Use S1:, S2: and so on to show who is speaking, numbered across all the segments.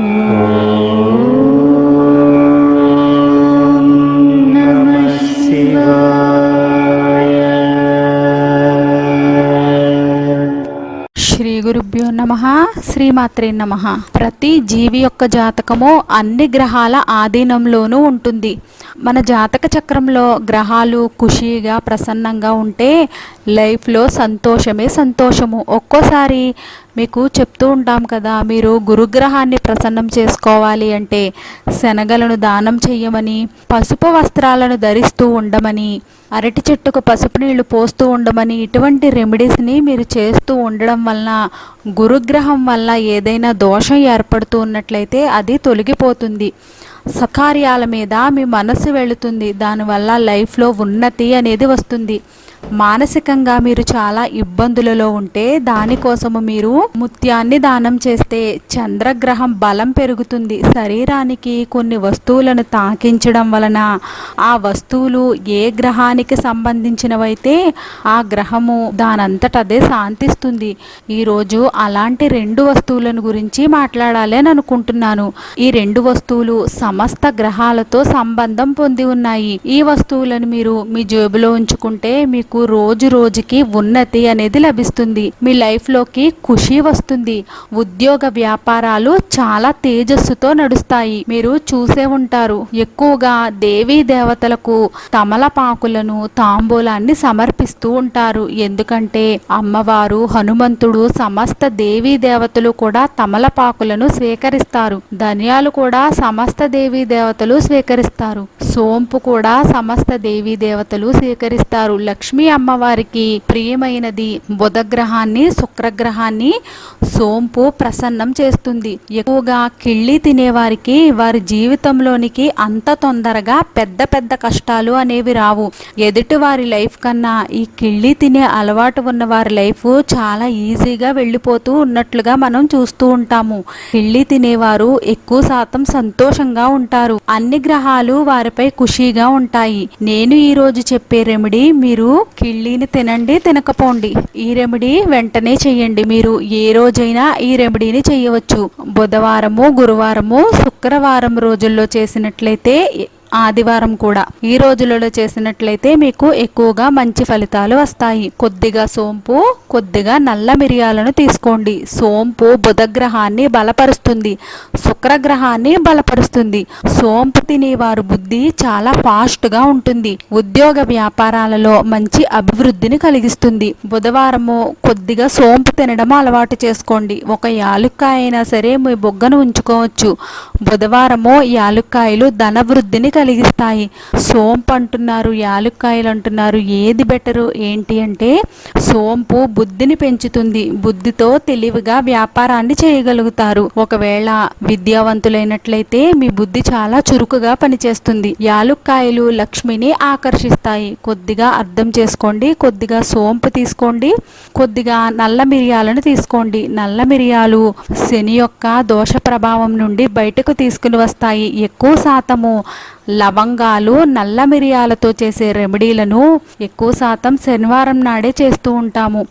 S1: నమః
S2: శ్రీ గురుభ్యో నమ శ్రీమాత్రే నమ. ప్రతి జీవి యొక్క జాతకము అన్ని గ్రహాల ఆధీనంలోనూ ఉంటుంది. మన జాతక చక్రంలో గ్రహాలు ఖుషీగా ప్రసన్నంగా ఉంటే లైఫ్లో సంతోషమే సంతోషము. ఒక్కోసారి మీకు చెప్తూ ఉంటాం కదా మీరు గురుగ్రహాన్ని ప్రసన్నం చేసుకోవాలి అంటే శనగలను దానం చెయ్యమని పసుపు వస్త్రాలను ధరిస్తూ ఉండమని అరటి చెట్టుకు పసుపు నీళ్ళు పోస్తూ ఉండమని ఇటువంటి రెమెడీస్ని మీరు చేస్తూ ఉండడం వలన గురుగ్రహం వల్ల ఏదైనా దోషం ఏర్పడుతూ ఉన్నట్లయితే అది తొలగిపోతుంది. సకార్యాల మీద మీ మనసు వెళుతుంది. దానివల్ల లైఫ్లో ఉన్నతి అనేది వస్తుంది. మానసికంగా మీరు చాలా ఇబ్బందులలో ఉంటే దానికోసము మీరు ముత్యాన్ని దానం చేస్తే చంద్రగ్రహం బలం పెరుగుతుంది. శరీరానికి కొన్ని వస్తువులను తాకించడం వలన ఆ వస్తువులు ఏ గ్రహానికి సంబంధించినవైతే ఆ గ్రహము దానంతట అదే శాంతిస్తుంది. ఈరోజు అలాంటి రెండు వస్తువులను గురించి మాట్లాడాలి అని అనుకుంటున్నాను. ఈ రెండు వస్తువులు సమస్త గ్రహాలతో సంబంధం పొంది ఉన్నాయి. ఈ వస్తువులను మీరు మీ జేబులో ఉంచుకుంటే మీకు రోజు రోజుకి ఉన్నతి అనేది లభిస్తుంది. మీ లైఫ్లోకి ఖుషి వస్తుంది. ఉద్యోగ వ్యాపారాలు చాలా తేజస్సుతో నడుస్తాయి. మీరు చూసే ఉంటారు. ఎక్కువగా దేవీ దేవతలకు తమలపాకులను తాంబూలాన్ని సమర్పిస్తూ ఉంటారు. ఎందుకంటే అమ్మవారు హనుమంతుడు సమస్త దేవీ దేవతలు కూడా తమలపాకులను స్వీకరిస్తారు. ధనియాలు కూడా సమస్త దేవీ దేవతలు స్వీకరిస్తారు. సోంపు కూడా సమస్త దేవీ దేవతలు స్వీకరిస్తారు. లక్ష్మీ అమ్మవారికి ప్రియమైనది బుధగ్రహాన్ని శుక్రగ్రహాన్ని సోంపు ప్రసన్నం చేస్తుంది. ఎక్కువగా కిళ్ళి తినేవారికి వారి జీవితంలోనికి అంత తొందరగా పెద్ద పెద్ద కష్టాలు అనేవి రావు. ఎదుటి వారి లైఫ్ కన్నా ఈ కిళ్ళి తినే అలవాటు ఉన్న వారి లైఫ్ చాలా ఈజీగా వెళ్ళిపోతూ ఉన్నట్లుగా మనం చూస్తూ ఉంటాము. కిళ్ళి తినేవారు ఎక్కువ శాతం సంతోషంగా ఉంటారు. అన్ని గ్రహాలు వారిపై ఖుషీగా ఉంటాయి. నేను ఈరోజు చెప్పే రెమెడీ మీరు కిళ్ళీని తినండి తినకపోండి. ఈ రెమెడీ వెంటనే చేయండి. మీరు ఏ రోజైనా ఈ రెమెడీని చేయవచ్చు. బుధవారము గురువారము శుక్రవారం రోజుల్లో చేసినట్లయితే ఆదివారం కూడా. ఈ రోజులలో చేసినట్లయితే మీకు ఎక్కువగా మంచి ఫలితాలు వస్తాయి. కొద్దిగా సోంపు కొద్దిగా నల్ల మిరియాలను తీసుకోండి. సోంపు బుధగ్రహాన్ని బలపరుస్తుంది. శుక్రగ్రహాన్ని బలపరుస్తుంది. సోంపు తినేవారు బుద్ధి చాలా ఫాస్ట్గా ఉంటుంది. ఉద్యోగ వ్యాపారాలలో మంచి అభివృద్ధిని కలిగిస్తుంది. బుధవారము కొద్దిగా సోంపు తినడం అలవాటు చేసుకోండి. ఒక యాలుక్కాయ అయినా సరే మీ బొగ్గను ఉంచుకోవచ్చు. బుధవారము యాలుక్కాయలు ధనవృద్ధిని కలిగిస్తాయి. సోంపు అంటున్నారు యాలుక్కాయలు అంటున్నారు ఏది బెటరు? ఏంటి అంటే సోంపు బుద్ధిని పెంచుతుంది. బుద్ధితో తెలివిగా వ్యాపారాన్ని చేయగలుగుతారు. ఒకవేళ విద్యావంతులైనట్లయితే మీ బుద్ధి చాలా చురుకుగా పనిచేస్తుంది. యాలుక్కాయలు లక్ష్మిని ఆకర్షిస్తాయి. కొద్దిగా అర్థం చేసుకోండి కొద్దిగా సోంపు తీసుకోండి కొద్దిగా నల్ల మిరియాలను తీసుకోండి. నల్ల మిరియాలు శని యొక్క దోష ప్రభావం నుండి బయటకు తీసుకుని వస్తాయి. ఎక్కువ శాతము లవంగాలు నల్ల మిరియాలతో చేసే రెమెడీలను ఎక్కువ శాతం శనివారం నాడే చేస్తూ ఉంటాము.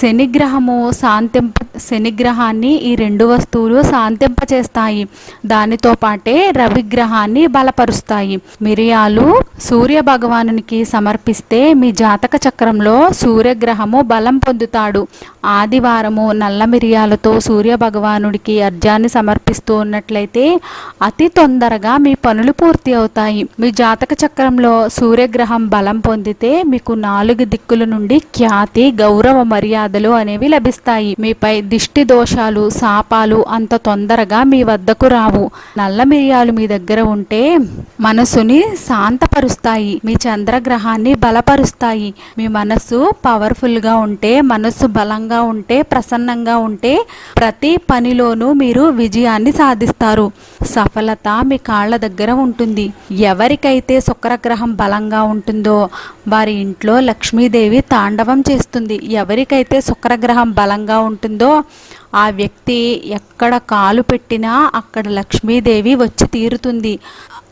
S2: శనిగ్రహము శాంతింప శనిగ్రహాన్ని ఈ రెండు వస్తువులు శాంతింపచేస్తాయి. దానితో పాటే రవిగ్రహాన్ని బలపరుస్తాయి. మిరియాలు సూర్య భగవానునికి సమర్పిస్తే మీ జాతక చక్రంలో సూర్యగ్రహము బలం పొందుతాడు. ఆదివారము నల్ల మిరియాలతో సూర్య భగవానుడికి అర్జాన్ని సమర్పిస్తూ ఉన్నట్లయితే అతి తొందరగా మీ పనులు పూర్తి అవుతాయి. మీ జాతక చక్రంలో సూర్యగ్రహం బలం పొందితే మీకు నాలుగు దిక్కుల నుండి ఖ్యాతి గౌరవ మర్యాదలు అనేవి లభిస్తాయి. మీపై దిష్టి దోషాలు శాపాలు అంత తొందరగా మీ వద్దకు రావు. నల్ల మిరియాలు మీ దగ్గర ఉంటే మనసుని శాంతపరుస్తాయి మీ చంద్రగ్రహాన్ని బలపరుస్తాయి. మీ మనసు పవర్ఫుల్గా ఉంటే మనస్సు బలంగా ఉంటే ప్రసన్నంగా ఉంటే ప్రతి పనిలోనూ మీరు విజయాన్ని సాధిస్తారు. సఫలత మీ కాళ్ళ దగ్గర ఉంటుంది. ఎవరికైతే శుక్రగ్రహం బలంగా ఉంటుందో వారి ఇంట్లో లక్ష్మీదేవి తాండవం చేస్తుంది. ఎవరికైతే శుక్రగ్రహం బలంగా ఉంటుందో 啊。ఆ వ్యక్తి ఎక్కడ కాలు పెట్టినా అక్కడ లక్ష్మీదేవి వచ్చి తీరుతుంది.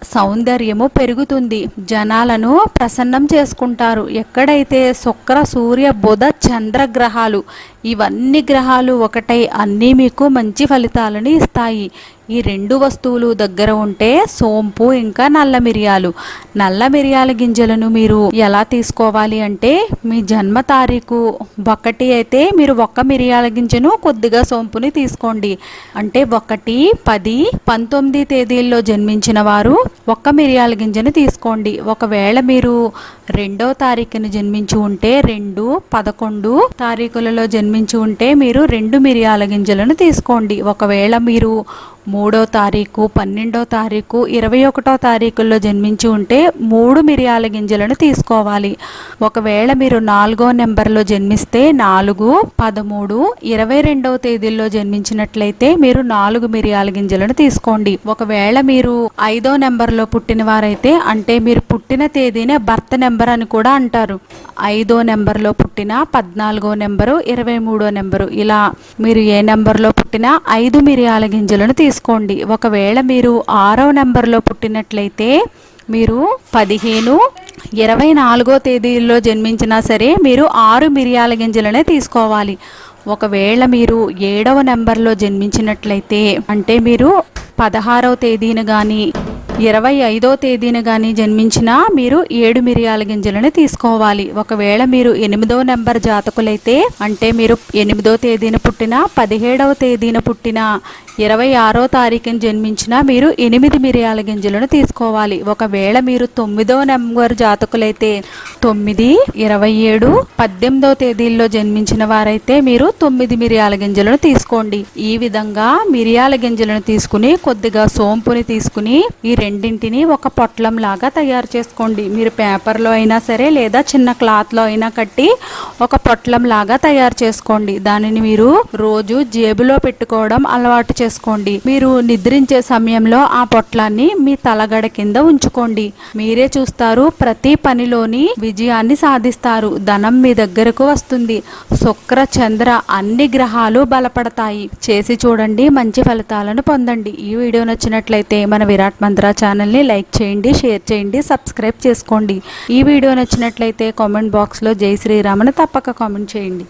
S2: సౌందర్యము పెరుగుతుంది. జనాలను ప్రసన్నం చేసుకుంటారు. ఎక్కడైతే శుక్ర సూర్య బుధ చంద్ర గ్రహాలు ఇవన్నీ గ్రహాలు ఒకటై అన్నీ మీకు మంచి ఫలితాలను ఇస్తాయి. ఈ రెండు వస్తువులు దగ్గర ఉంటే సోంపు ఇంకా నల్ల మిరియాలు. నల్ల మిరియాల గింజలను మీరు ఎలా తీసుకోవాలి అంటే మీ జన్మ తారీఖు ఒకటి అయితే మీరు ఒక్క మిరియాల గింజను కొద్దిగా సోంపుని తీసుకోండి. అంటే ఒకటి పది పంతొమ్మిది తేదీల్లో జన్మించిన వారు ఒక్క మిరియాల గింజను తీసుకోండి. ఒకవేళ మీరు రెండో తారీఖున జన్మించి ఉంటే రెండు పదకొండు తారీఖులలో జన్మించి ఉంటే మీరు రెండు మిరియాల గింజలను తీసుకోండి. ఒకవేళ మీరు మూడో తారీఖు పన్నెండో తారీఖు ఇరవై ఒకటో తారీఖుల్లో జన్మించి ఉంటే మూడు మిరియాల గింజలను తీసుకోవాలి. ఒకవేళ మీరు నాలుగో నెంబర్లో జన్మిస్తే నాలుగు పదమూడు ఇరవై రెండవ తేదీల్లో జన్మించినట్లయితే మీరు నాలుగు మిరియాల గింజలను తీసుకోండి. ఒకవేళ మీరు ఐదో నెంబర్లో పుట్టిన వారైతే అంటే మీరు పుట్టిన తేదీనే భర్త నెంబర్ అని కూడా అంటారు. ఐదో నెంబర్లో పుట్టిన పద్నాలుగో నెంబరు ఇరవై మూడో నెంబరు ఇలా మీరు ఏ నెంబర్లో పుట్టినా ఐదు మిరియాల గింజలను తీసుకోండి. ఒకవేళ మీరు ఆరో నెంబర్లో పుట్టినట్లయితే మీరు పదిహేను ఇరవై నాలుగో తేదీల్లో జన్మించినా సరే మీరు ఆరు మిరియాల గింజలనే తీసుకోవాలి. ఒకవేళ మీరు ఏడవ నెంబర్లో జన్మించినట్లయితే అంటే మీరు పదహారవ తేదీన కానీ ఇరవై ఐదో తేదీన కానీ జన్మించినా మీరు ఏడు మిరియాల గింజలను తీసుకోవాలి. ఒకవేళ మీరు ఎనిమిదో నెంబర్ జాతకులైతే అంటే మీరు ఎనిమిదో తేదీన పుట్టిన పదిహేడవ తేదీన పుట్టిన ఇరవై ఆరో తారీఖున జన్మించిన మీరు ఎనిమిది మిరియాల గింజలను తీసుకోవాలి. ఒకవేళ మీరు తొమ్మిదో నెంబర్ జాతకులైతే తొమ్మిది ఇరవై ఏడు పద్దెనిమిదో తేదీల్లో జన్మించిన వారైతే మీరు తొమ్మిది మిరియాల గింజలను తీసుకోండి. ఈ విధంగా మిరియాల గింజలను తీసుకుని కొద్దిగా సోంపుని తీసుకుని ఈ రెండింటిని ఒక పొట్లం లాగా తయారు చేసుకోండి. మీరు పేపర్లో అయినా సరే లేదా చిన్న క్లాత్లో అయినా కట్టి ఒక పొట్లం లాగా తయారు చేసుకోండి. దానిని మీరు రోజు జేబులో పెట్టుకోవడం అలవాటు చేసుకోండి. మీరు నిద్రించే సమయంలో ఆ పొట్లాన్ని మీ తలగడ కింద ఉంచుకోండి. మీరే చూస్తారు ప్రతి పనిలోని విజయాన్ని సాధిస్తారు. ధనం మీ దగ్గరకు వస్తుంది. శుక్ర చంద్ర అన్ని గ్రహాలు బలపడతాయి. చేసి చూడండి మంచి ఫలితాలను పొందండి. ఈ వీడియో నచ్చినట్లయితే మన విరాట్ మంత్ర ఛానల్ని లైక్ చేయండి షేర్ చేయండి సబ్స్క్రైబ్ చేసుకోండి. ఈ వీడియో నచ్చినట్లయితే కామెంట్ బాక్స్లో జై శ్రీరామని తప్పక కామెంట్ చేయండి.